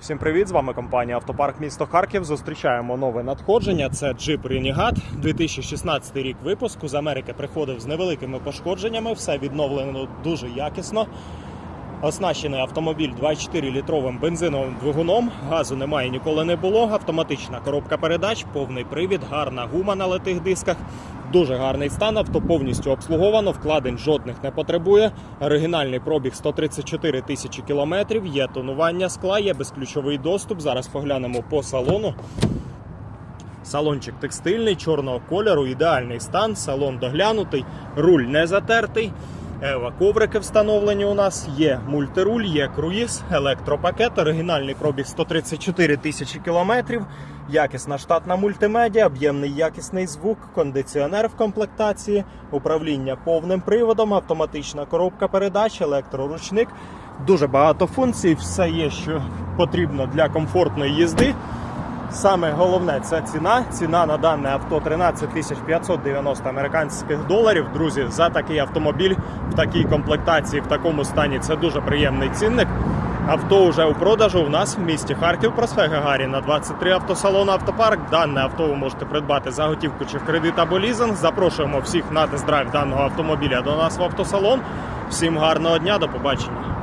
Всім привіт! З вами компанія Автопарк місто Харків. Зустрічаємо нове надходження. Це Jeep Renegade, 2016 рік випуску. З Америки приходив з невеликими пошкодженнями. Все відновлено дуже якісно. Оснащений автомобіль 24-літровим бензиновим двигуном. Газу немає ніколи не було. Автоматична коробка передач, повний привід, гарна гума на литих дисках. Дуже гарний стан. Авто повністю обслуговано, вкладень жодних не потребує. Оригінальний пробіг 134 тисячі кілометрів. Є тонування скла, є безключовий доступ. Зараз поглянемо по салону. Салончик текстильний, чорного кольору, ідеальний стан, салон доглянутий, руль не затертий. Ева коврики встановлені у нас. Є мультируль, є круїз, електропакет, оригінальний пробіг 134 тисячі кілометрів. Якісна штатна мультимедіа, об'ємний якісний звук, кондиціонер в комплектації, управління повним приводом, автоматична коробка передач, електроручник. Дуже багато функцій, все є, що потрібно для комфортної їзди. Саме головне це ціна. Ціна на дане авто 13 тисяч 590 американських доларів. Друзі, за такий автомобіль в такій комплектації, в такому стані це дуже приємний цінник. Авто вже у продажу у нас в місті Харків, проспект Гагаріна, 23 автосалон автопарк. Дане авто ви можете придбати за готівку чи в кредит або лізинг. Запрошуємо всіх на тест-драйв даного автомобіля до нас в автосалон. Всім гарного дня, до побачення.